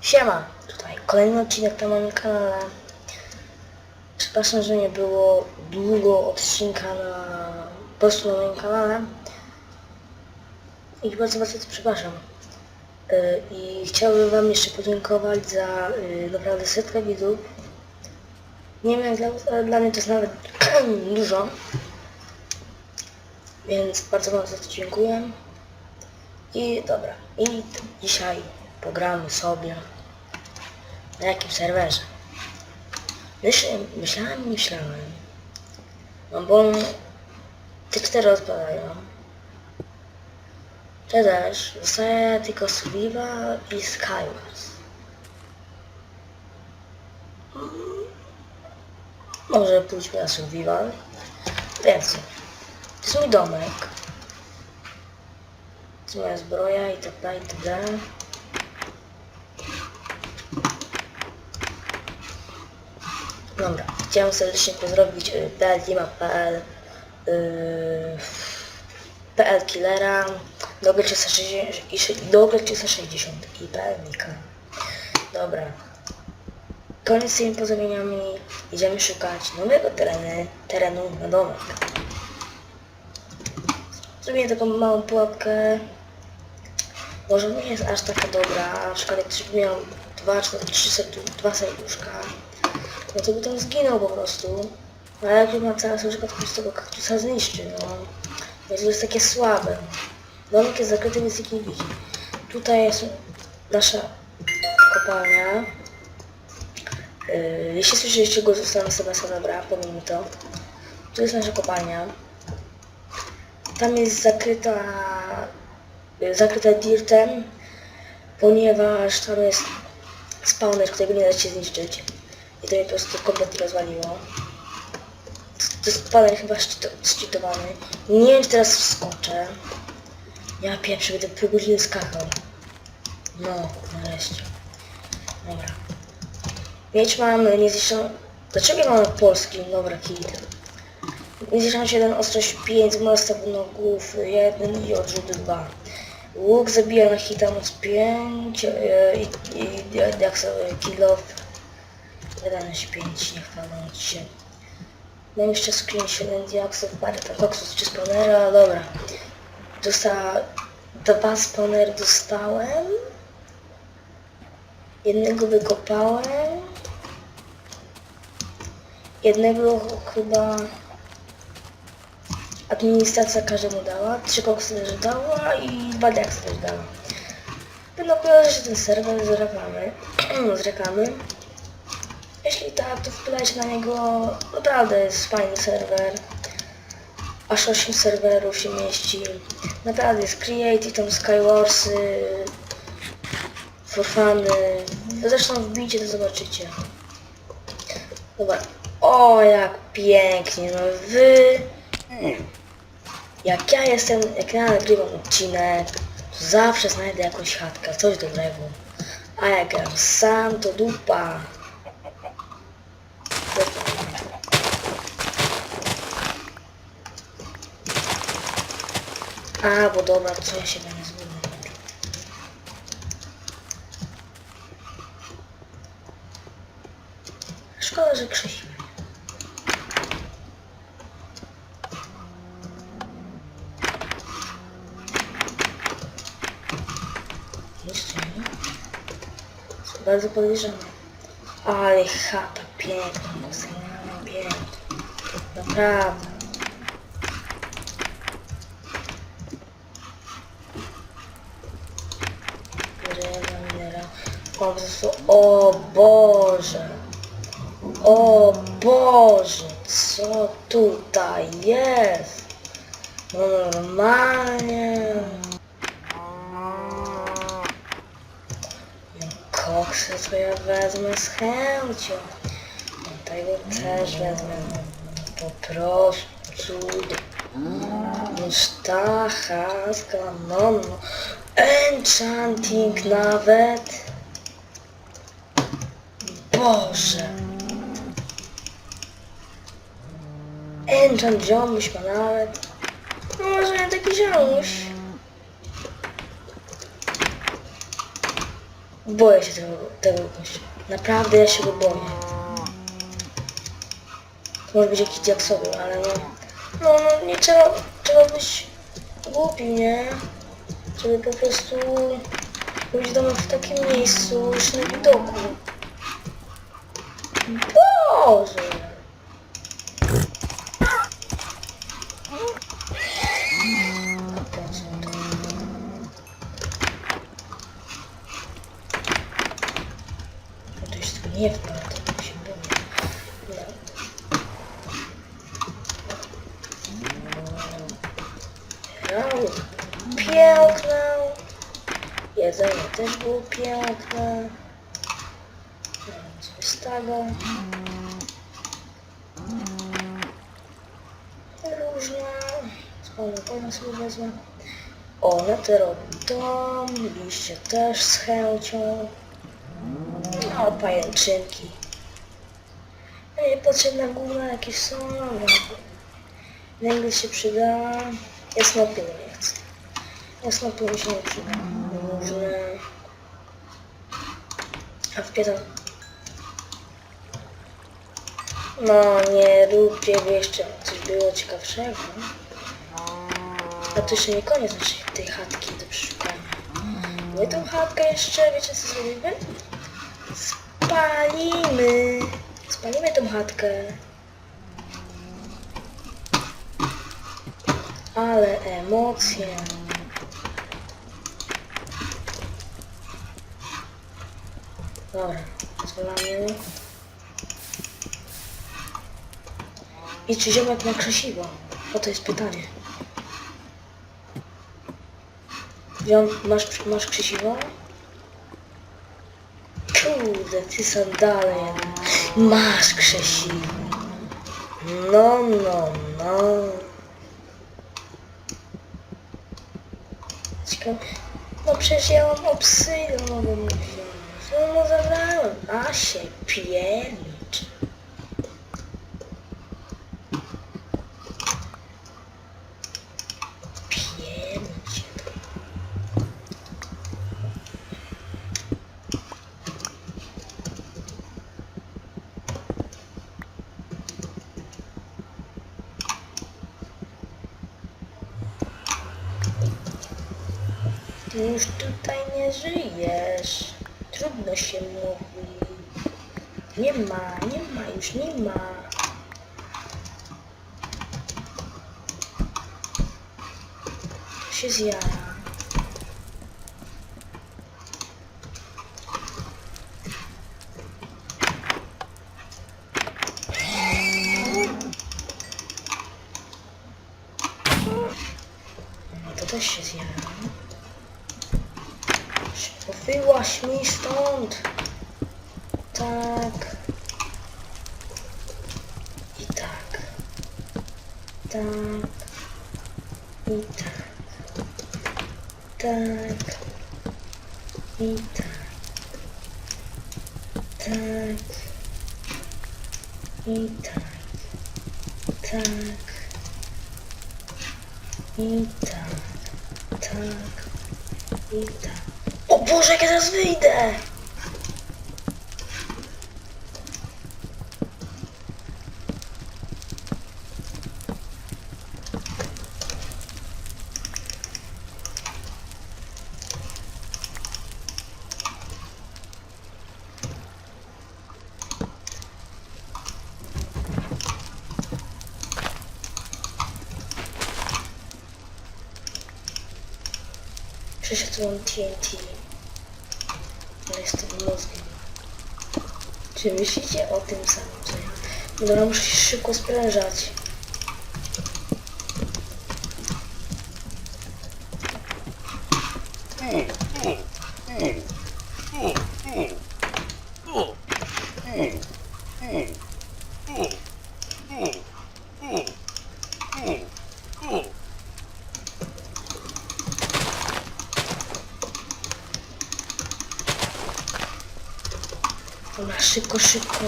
Siema, tutaj kolejny odcinek na moim kanale. Przepraszam, że nie było długo odcinka na po prostu na moim kanale. I bardzo bardzo przepraszam. Yy, I chciałbym Wam jeszcze podziękować za yy, naprawdę setkę widzów. Nie wiem jak dla, dla mnie to jest nawet dużo. Więc bardzo Wam za to dziękuję. I dobra, i dzisiaj pogramy sobie na jakim serwerze. Myśl, myślałem, myślałem. No bo te cztery odpadają. Te też. Zostaje tylko Survival i Skywars. Może pójdźmy na Survival. Więc to jest mój domek. To jest moja zbroja i tak dalej, i tak dalej. Dobra, chciałem serdecznie pozdrowić y, PLDima.pl y, PL Killera Dogle 360 i szy- Dogle 360 i PL Nika. Dobra. Koniec z tymi pozdrowieniami. Idziemy szukać nowego terenu, terenu na domek. Zrobię taką małą pułapkę. Może nie jest aż taka dobra, na przykład jak dwa, czy trzy serdu, dwa serduszka, no to by tam zginął po prostu. A jak ma cała serduszka, to prostu tego kaktusa zniszczy, no. Więc to jest takie słabe. Domek jest zakryty, więc nikt nie widzi. Tutaj jest nasza kopalnia. Yy, jeśli słyszeliście zostanę sobie sama dobra, powiem mi to. Tu jest nasza kopalnia. Tam jest zakryta, y, zakryta dirtem, ponieważ tam jest spawner, którego nie da się zniszczyć. I to mnie po prostu kompletnie rozwaliło. To, jest spawner chyba szczyto- szczytowany. Nie wiem, czy teraz wskoczę. Ja pierwszy będę pół skakał. No, nareszcie. Dobra. Mieć mamy niezniszczoną... Dlaczego ja mam polski? Dobra, kit. Niezniszczona 7, ostrość 5, mnóstwo nogów 1 i odrzut 2. Łuk zabija na hita moc 5 e, i, i jak sobie kill off wydajność 5, niech pan się. Mam jeszcze screen 7 diaksów, parę koksów czy spawnera, dobra. Dostała dwa spawnery dostałem. Jednego wykopałem. Jednego chyba administracja każdemu dała, trzy koksy też dała i dwa diaksy też dała. Będę opowiadać, że ten serwer zrekamy. zrekamy. Jeśli tak, to wpylajcie na niego. Naprawdę jest fajny serwer. Aż 8 serwerów się mieści. Naprawdę jest Create i tam Skywarsy, Forfany. Zresztą wbijcie, to zobaczycie. Dobra. O, jak pięknie, no wy... Jak ja jestem, jak ja nagrywam odcinek, to zawsze znajdę jakąś chatkę, coś dobrego. A jak ja sam, to dupa. A, bo dobra, co ja się będę zgubił. Szkoda, że Krzysiu. Bardzo podejrzane. Ale chata piękna, no piękna. Naprawdę. Po prostu, o Boże. O Boże, co tutaj jest? No normalnie. Koksy to ja wezmę z chęcią. Tego też wezmę. Po prostu. No sztachaska, no. Enchanting nawet. Boże. enchant ziomuś ma nawet. No może nie taki ziomuś. Boję się tego, tego gościa. Naprawdę ja się go boję. To może być jakiś diaksowy, ale no... No, no nie trzeba, trzeba być głupi, nie? Żeby po prostu być domu w takim miejscu, już na widoku. Boże! Nie wpadł, to się boję. No. No, piękne. Jedzenie też było piękne. Coś z tego. Różne. Pana sobie wezmę. O, Neter robi dom, liście też z chęcią. No, pajęczynki. No i potrzebne główne jakieś są, no. Węgiel się przyda. Jasnopil nie chcę. Jasnopil mi się nie przyda. A wpieram. No nie róbcie, jeszcze coś było ciekawszego. A to jeszcze nie koniec naszej tej chatki do przeszukania. My tą chatkę jeszcze, wiecie co zrobimy? Spalimy! Spalimy tą chatkę. Ale emocje. Dobra, zwalamy. I czy ziomek ma krzesiwo? O to jest pytanie. Ziom, masz, masz krzesiwo? Kurde, ty sandale. Masz krzesiwo. No, no, no. Ciekawe. No przecież ja mam obsydian, mogę wziąć. No, no zabrałem. A się piernicz. Piernicz. Ty już tutaj nie żyjesz. Trudno się mówi. Nie ma, nie ma, już nie ma. To się zjara. To też się zjara. Wyłaś mi stąd. Tak. I tak. Tak. I tak. Tak. I tak. Tak. I tak. Tak. I tak. Tak. I tak. Boże, jak ja teraz wyjdę! Mam TNT. Ale jestem mózgiem. Czy myślicie o tym samym, Dobra, muszę się szybko sprężać. Dobra, szybko, szybko.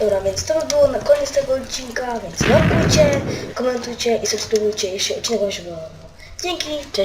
Dobra, więc to by było na koniec tego odcinka, więc łapkujcie, komentujcie i subskrybujcie, jeśli odcinek Wam się podobał. Dzięki, cześć!